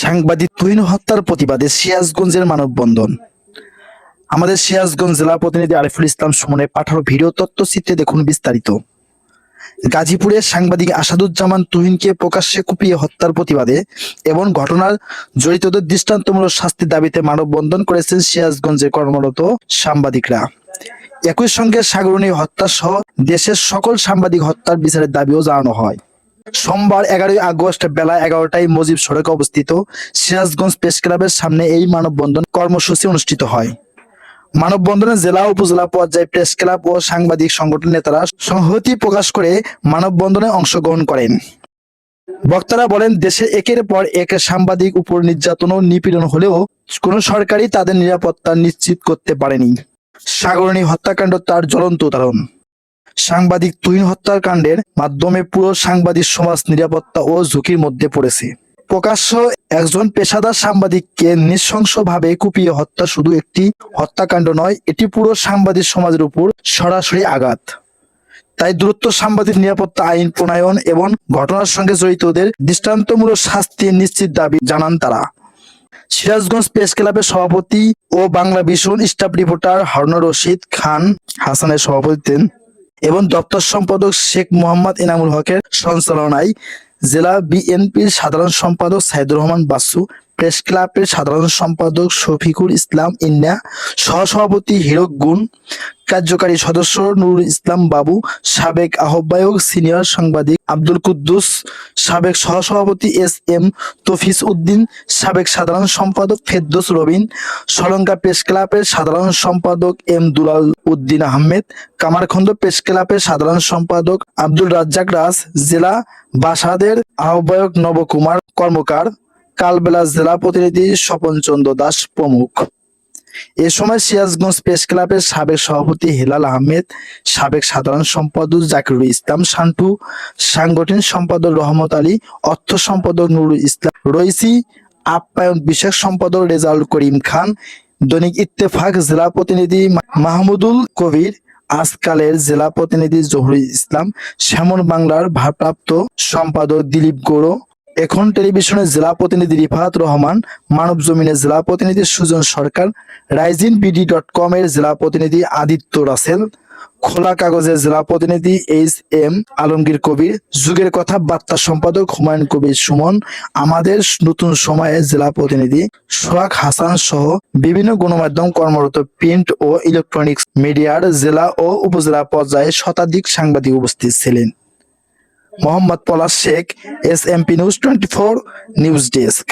সাংবাদিক তুহিন হত্যার প্রতিবাদে সিরাজগঞ্জের মানববন্ধন। আমাদের সিরাজগঞ্জ জেলা প্রতিনিধি আরিফুল ইসলাম সুমনের পাঠানো ভিডিও তথ্যচিত্রে দেখুন বিস্তারিত। গাজীপুরের সাংবাদিক আসাদুজ্জামান তুহিনকে প্রকাশ্যে কুপিয়ে হত্যার প্রতিবাদে এবং ঘটনার জড়িতদের দৃষ্টান্তমূলক শাস্তির দাবিতে মানববন্ধন করেছেন সিরাজগঞ্জে কর্মরত সাংবাদিকরা। একই সঙ্গে সাগরণী হত্যা সহ দেশের সকল সাংবাদিক হত্যার বিচারের দাবিও জানানো হয়। সোমবার এগারোই আগস্ট বেলা এগারোটায় মুজিব সড়কে অবস্থিত সিরাজগঞ্জ প্রেস ক্লাবের সামনে এই মানববন্ধন কর্মসূচি অনুষ্ঠিত হয়। মানববন্ধনে জেলা উপজেলা পর্যায়ে প্রেস ক্লাব ও সাংবাদিক সংগঠন নেতারা সংহতি প্রকাশ করে মানববন্ধনে অংশগ্রহণ করেন। বক্তারা বলেন, দেশে একের পর এক সাংবাদিক উপর নির্যাতন ও নিপীড়ন হলেও কোনো সরকারই তাদের নিরাপত্তা নিশ্চিত করতে পারেনি। সাগরণী হত্যাকাণ্ড তার জ্বলন্ত উদাহরণ। সাংবাদিক তুহিন হত্যাকাণ্ডের মাধ্যমে পুরো সাংবাদিক সমাজ নিরাপত্তা ও ঝুঁকির মধ্যে পড়েছে। প্রকাশ্য একজন পেশাদার সাংবাদিককে নৃশংসভাবে কুপিয়ে হত্যা শুধু একটি হত্যাকাণ্ড নয়, এটি পুরো সাংবাদিক সমাজের উপর সরাসরি আঘাত। তাই দ্রুত সাংবাদিক নিরাপত্তা আইন প্রণয়ন এবং ঘটনার সঙ্গে জড়িতদের দৃষ্টান্তমূলক শাস্তি নিশ্চিত দাবি জানান তারা। সিরাজগঞ্জ প্রেস ক্লাবের সভাপতি ও Bangla vision staff reporter Harun Rashid Khan হাসানের সভাপতিত্বে এবং দপ্তর সম্পাদক শেখ মোহাম্মদ এনামুল হকের সঞ্চালনায় জেলা বিএনপির সাধারণ সম্পাদক সাইদুর রহমান বাসু, প্রেস ক্লাবের সাধারণ সম্পাদক শফিকুল ইসলাম ইন্না, সহসভাপতি হিরক গুণ কার্যকারী সদস্য নুরুল ইসলাম বাবু, সাবেক আহ্বায়ক সিনিয়র সাংবাদিক আব্দুল কুদ্দুস, সাবেক সহসভাপতি এস এম তফিস উদ্দিন, সাবেক সাধারণ সম্পাদক ফেরদোস রবিন সলঙ্কা প্রেস ক্লাবের সাধারণ সম্পাদক এম দুলাল উদ্দিন আহমেদ কামারখন্দ প্রেস ক্লাবের সাধারণ সম্পাদক আব্দুল রাজ্জাক রাজ, জেলা বাসাদের আহ্বায়ক নবকুমার কর্মকার, কালবেলা জেলা প্রতিনিধি স্বপন চন্দ্র দাস প্রমুখ। এ সময় সিরাজগঞ্জ প্রেস ক্লাবের সাবেক সভাপতি হেলাল আহমেদ, সাবেক সাধারণ সম্পাদক জাকিরুল ইসলাম শান্টু সাংগঠনিক সম্পাদক রহমত আলী, অর্থ সম্পাদক নুরুল ইসলাম রইসি, আপ্যায়ন বিশেষ সম্পাদক রেজাউল করিম খান, দৈনিক ইত্তেফাক জেলা প্রতিনিধি মাহমুদুল কবির, আজকালের জেলা প্রতিনিধি জহুরুল ইসলাম, শ্যামল বাংলার ভারপ্রাপ্ত সম্পাদক দিলীপ গৌড় এখন টেলিভিশনের জেলা প্রতিনিধি রিফাত রহমান, মানব জমিনের জেলা প্রতিনিধি Sujan Sarkar rising BD dot com এর জেলা প্রতিনিধি আদিত্য রাসেল, খোলা কাগজের জেলা প্রতিনিধি এইচ এম আলমগীর কবির, যুগের কথা বার্তা সম্পাদক হুমায়ুন কবির সুমন, আমাদের নতুন সময়ে জেলা প্রতিনিধি সোহাগ হাসান সহ বিভিন্ন গণমাধ্যম কর্মরত প্রিন্ট ও ইলেকট্রনিক্স মিডিয়ার জেলা ও উপজেলা পর্যায়ে শতাধিক সাংবাদিক উপস্থিত ছিলেন। Mohammad Palash Sheikh S MP news twenty four news desk